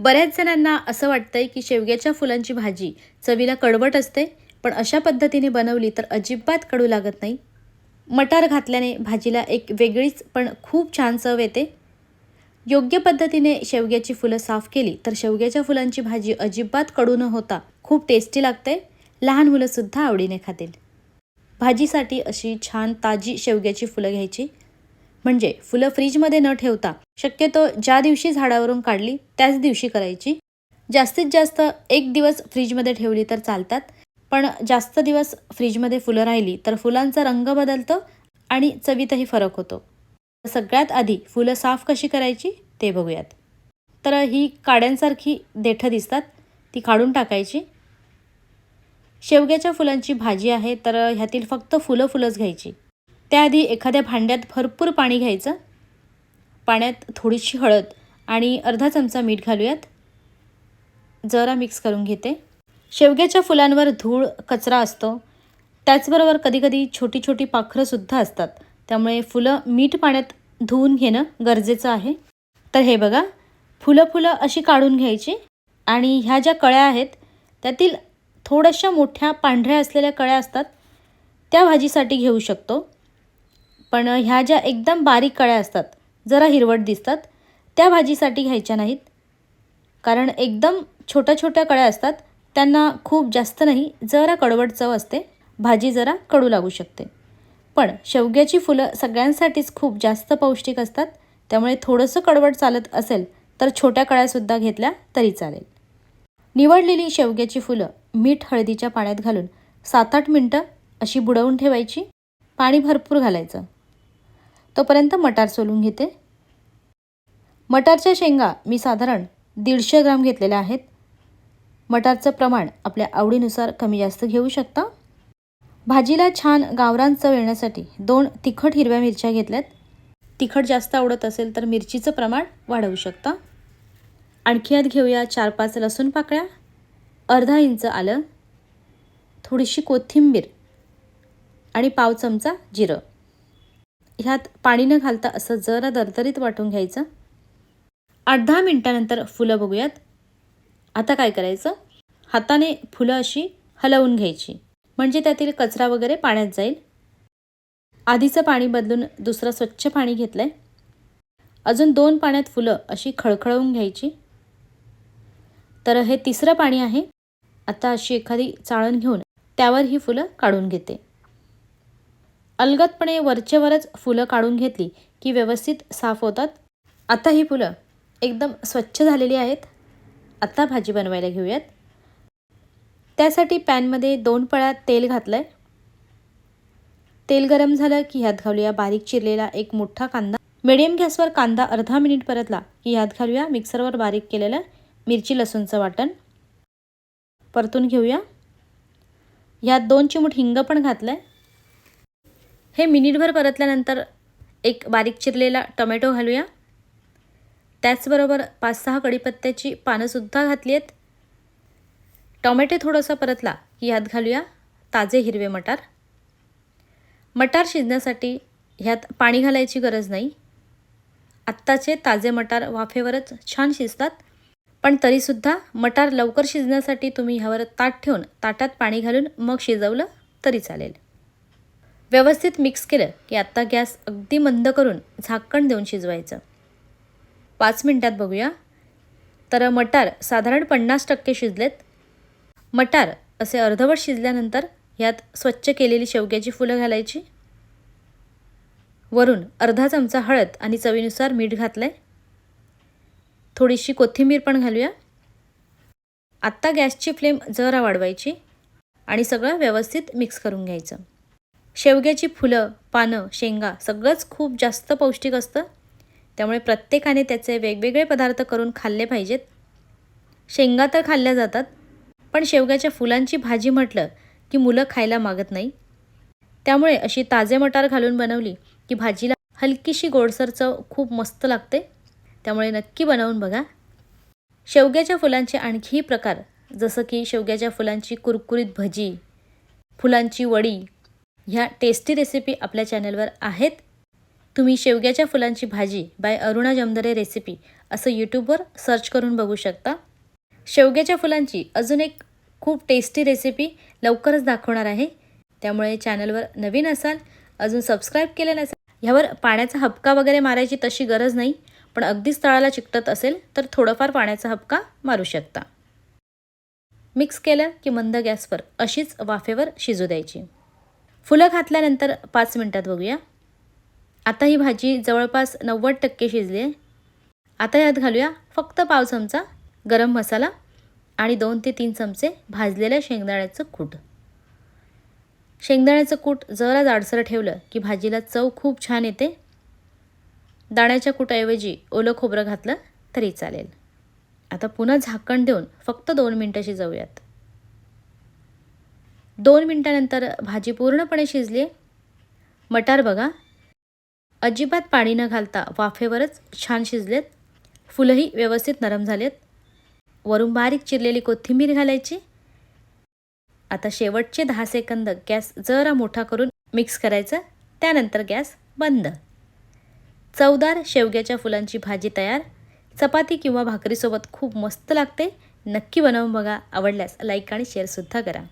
बऱ्याच जणांना असं वाटतंय की शेवग्याच्या फुलांची भाजी चवीला कडवट असते पण अशा पद्धतीने बनवली तर अजिबात कडू लागत नाही. मटार घातल्याने भाजीला एक वेगळीच पण खूप छान चव येते. योग्य पद्धतीने शेवग्याची फुलं साफ केली तर शेवग्याच्या फुलांची भाजी अजिबात कडू न होता खूप टेस्टी लागते लहान मुलंसुद्धा आवडीने खातील. भाजीसाठी अशी छान ताजी शेवग्याची फुलं घ्यायची म्हणजे फुलं फ्रीजमध्ये न ठेवता. शक्यतो ज्या दिवशी झाडावरून काढली त्याच दिवशी करायची. जास्तीत जास्त एक दिवस फ्रीजमध्ये ठेवली तर चालतात. पण जास्त दिवस फ्रीजमध्ये फुलं राहिली तर फुलांचा रंग बदलतो आणि चवीतही फरक होतो. सगळ्यात आधी फुलं साफ कशी करायची ते बघूयात. तर ही काड्यांसारखी देठं दिसतात. ती काढून टाकायची. शेवग्याच्या फुलांची भाजी आहे तर ह्यातील फक्त फुलं फुलंच घ्यायची. त्याआधी एखाद्या भांड्यात भरपूर पाणी घ्यायचं. पाण्यात थोडीशी हळद आणि अर्धा चमचा मीठ घालूयात. जरा मिक्स करून घेते. शेवग्याच्या फुलांवर धूळ कचरा असतो. त्याचबरोबर कधीकधी छोटी छोटी पाखरंसुद्धा असतात. त्यामुळे फुलं मीठ पाण्यात धुवून घेणं गरजेचं आहे. तर हे बघा फुलं फुलं अशी काढून घ्यायची आणि ह्या ज्या कळ्या आहेत त्यातील थोड्याशा मोठ्या पांढऱ्या असलेल्या कळ्या असतात त्या भाजीसाठी घेऊ शकतो. पण ह्या ज्या एकदम बारीक कळ्या असतात जरा हिरवट दिसतात त्या भाजीसाठी घ्यायच्या नाहीत. कारण एकदम छोट्या छोट्या कळ्या असतात त्यांना खूप जास्त नाही जरा कडवट चव असते भाजी जरा कडू लागू शकते. पण शेवग्याची फुलं सगळ्यांसाठीच खूप जास्त पौष्टिक असतात त्यामुळे थोडंसं कडवट चालत असेल तर छोट्या कळ्यासुद्धा घेतल्या तरी चालेल. निवडलेली शेवग्याची फुलं मीठ हळदीच्या पाण्यात घालून सात आठ मिनटं अशी बुडवून ठेवायची पाणी भरपूर घालायचं. तोपर्यंत मटार सोलून घेते. मटारच्या शेंगा मी साधारण दीडशे ग्राम घेतलेल्या आहेत. मटारचं प्रमाण आपल्या आवडीनुसार कमी जास्त घेऊ शकता. भाजीला छान गावरान चव येण्यासाठी दोन तिखट हिरव्या मिरच्या घेतल्यात. तिखट जास्त आवडत असेल तर मिरचीचं प्रमाण वाढवू शकता. आणखी यात घेऊया चार पाच लसूण पाकळ्या. अर्धा इंच आलं. थोडीशी कोथिंबीर आणि पाव चमचा जिरं. ह्यात पाणी न घालता असं जरा दरदरीत वाटून घ्यायचं. आठ दहा मिनटानंतर फुलं बघूयात. आता काय करायचं? हाताने फुलं अशी हलवून घ्यायची. म्हणजे त्यातील कचरा वगैरे पाण्यात जाईल. आधीचं पाणी बदलून दुसरं स्वच्छ पाणी घेतलं आहे अजून दोन पाण्यात फुलं अशी खळखळवून घ्यायची. तर हे तिसरं पाणी आहे. आता अशी एखादी चाळण घेऊन त्यावर ही फुलं काढून घेते. अलगदपणे वरचेवरच फुलं काढून घेतली की व्यवस्थित साफ होतात. आता ही फुलं एकदम स्वच्छ झालेली आहेत. आता भाजी बनवायला घेऊयात. त्यासाठी पॅनमध्ये दोन पळ्या तेल घातलं आहे तेल गरम झालं की ह्यात घालूया बारीक चिरलेला एक मोठा कांदा. मिडियम गॅसवर कांदा अर्धा मिनिट परतला की ह्यात घालूया मिक्सरवर बारीक केलेलं मिरची लसूणचं वाटण. परतून घेऊया. ह्यात दोन चिमूट हिंग पण घातलं आहे हे मिनिटभर परतल्यानंतर एक बारीक चिरलेला टोमॅटो घालूया. त्याचबरोबर पाच सहा कढीपत्त्याची पानंसुद्धा घातली आहेत. टोमॅटो थोडंसं परतला की ह्यात घालूया ताजे हिरवे मटार. मटार शिजण्यासाठी ह्यात पाणी घालायची गरज नाही. आत्ताचे ताजे मटार वाफेवरच छान शिजतात. पण तरीसुद्धा मटार लवकर शिजण्यासाठी तुम्ही ह्यावर ताट ठेवून ताटात पाणी घालून मग शिजवलं तरी चालेल. व्यवस्थित मिक्स केलं की आत्ता गॅस अगदी मंद करून झाकण देऊन शिजवायचं. पाच मिनटात बघूया. तर मटार साधारण पन्नास टक्के शिजलेत. मटार असे अर्धवट शिजल्यानंतर यात स्वच्छ केलेली शेवग्याची फुलं घालायची. वरून अर्धा चमचा हळद आणि चवीनुसार मीठ घातलं आहे थोडीशी कोथिंबीर पण घालूया. आत्ता गॅसची फ्लेम जरा वाढवायची आणि सगळं व्यवस्थित मिक्स करून घ्यायचं. शेवग्याची फुलं पानं शेंगा सगळंच खूप जास्त पौष्टिक असतं. त्यामुळे प्रत्येकाने त्याचे वेगवेगळे पदार्थ करून खाल्ले पाहिजेत. शेंगा तर खाल्ल्या जातात पण शेवग्याच्या फुलांची भाजी म्हटलं की मुलं खायला मागत नाही. त्यामुळे अशी ताजे मटार घालून बनवली की भाजीला हलकीशी गोडसर चव खूप मस्त लागते. त्यामुळे नक्की बनवून बघा. शेवग्याच्या फुलांचे आणखीही प्रकार जसं की शेवग्याच्या फुलांची कुरकुरीत भजी फुलांची वडी ह्या टेस्टी रेसिपी आपल्या चॅनलवर आहेत. तुम्ही शेवग्याच्या फुलांची भाजी बाय अरुणा जमदरे रेसिपी असं यूट्यूबवर सर्च करून बघू शकता. शेवग्याच्या फुलांची अजून एक खूप टेस्टी रेसिपी लवकरच दाखवणार आहे. त्यामुळे चॅनलवर नवीन असाल अजून सबस्क्राईब केलं नसेल ह्यावर पाण्याचा हपका वगैरे मारायची तशी गरज नाही पण अगदीच तळाला चिकटत असेल तर थोडंफार पाण्याचा हपका मारू शकता. मिक्स केलं की मंद गॅसवर अशीच वाफेवर शिजू द्यायची. फुलं घातल्यानंतर पाच मिनटात बघूया. आता ही भाजी जवळपास नव्वद टक्के शिजली आहे. आता यात घालूया फक्त पाव चमचा गरम मसाला आणि दोन ते तीन चमचे भाजलेल्या शेंगदाण्याचं कूट. शेंगदाण्याचं कूट जरा जाडसर ठेवलं की भाजीला चव खूप छान येते. दाण्याच्या कुटाऐवजी ओलं खोबरं घातलं तरी चालेल. आता पुन्हा झाकण देऊन फक्त दोन मिनटं शिजवूयात दोन मिनटानंतर भाजी पूर्णपणे शिजली. मटार बघा. अजिबात पाणी न घालता वाफेवरच छान शिजलेत. फुलंही व्यवस्थित नरम झालेत. वरून बारीक चिरलेली कोथिंबीर घालायची. आता शेवटचे दहा सेकंद गॅस जरा मोठा करून मिक्स करायचं. त्यानंतर गॅस बंद. चवदार शेवग्याच्या फुलांची भाजी तयार. चपाती किंवा भाकरीसोबत खूप मस्त लागते. नक्की बनवून बघा. आवडल्यास लाईक आणि शेअरसुद्धा करा.